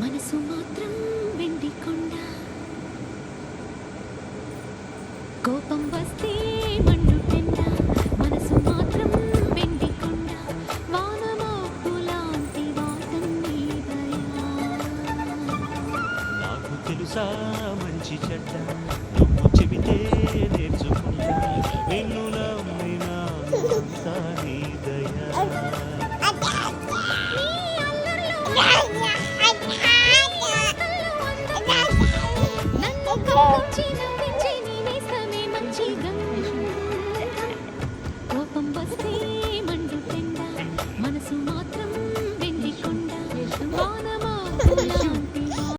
మనసు మాత్రం వెండి కొండ కోపం వస్తే మండు పెండ మనసు మాత్రం వెండి కొండ వానమాపులాంటి వాటన్ని నాకు తెలుసా మంచి చెడ్డ. నువ్వు చెబితే నేర్చుకున్నా నిన్ను దయా. వస్తే మండు పెండ మనసు మాత్రం వెండి